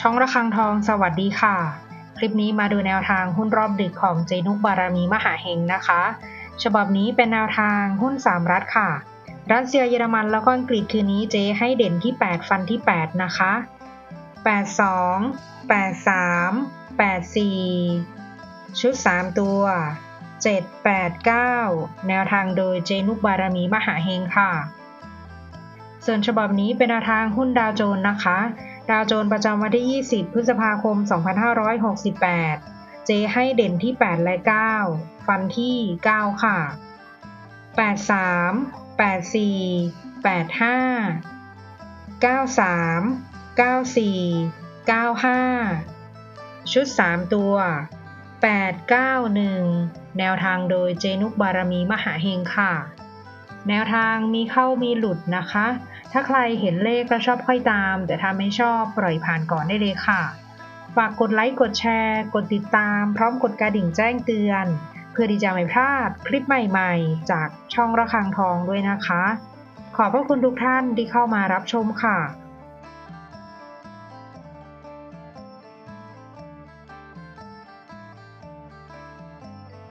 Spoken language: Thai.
ช่องระฆังทองสวัสดีค่ะ คลิปนี้มาดูแนวทางหุ้นรอบดึกของเจนุกบารมีมหาเฮงนะคะ ฉบับนี้เป็นแนวทางหุ้น 3 รัฐค่ะ รัสเซียเยอรมันแล้วก็อังกฤษคืนนี้เจให้เด่นที่ 8 ฟันที่ 8 นะคะ 82 83 84 ชุด 3 ตัว 7 8 9 แนวทางโดยเจนุกบารมีมหาเฮงค่ะ ส่วนฉบับนี้เป็นแนวทางหุ้นดาวโจนส์นะคะ ดาวโจนส์ประจำวันที่ 20 พฤษภาคม 2568 เจให้เด่นที่ 8 และ 9 ฟันที่ 9 ค่ะ 83 84 85 93 94 95 ชุด 3 ตัว 891 แนวทางโดยเจนุกบารมีมหาเฮงค่ะ แนวทางมีเข้ามีหลุดนะคะ ถ้าใครเห็นเลขก็ชอบค่อยตาม แต่ถ้าไม่ชอบปล่อยผ่านก่อนได้เลยค่ะ ฝากกดไลค์กดแชร์ กดติดตาม พร้อมกดกระดิ่งแจ้งเตือน เพื่อที่จะไม่พลาดคลิปใหม่ๆ จากช่องระฆังทองด้วยนะคะ ขอบพระคุณทุกท่านที่เข้ามารับชมค่ะ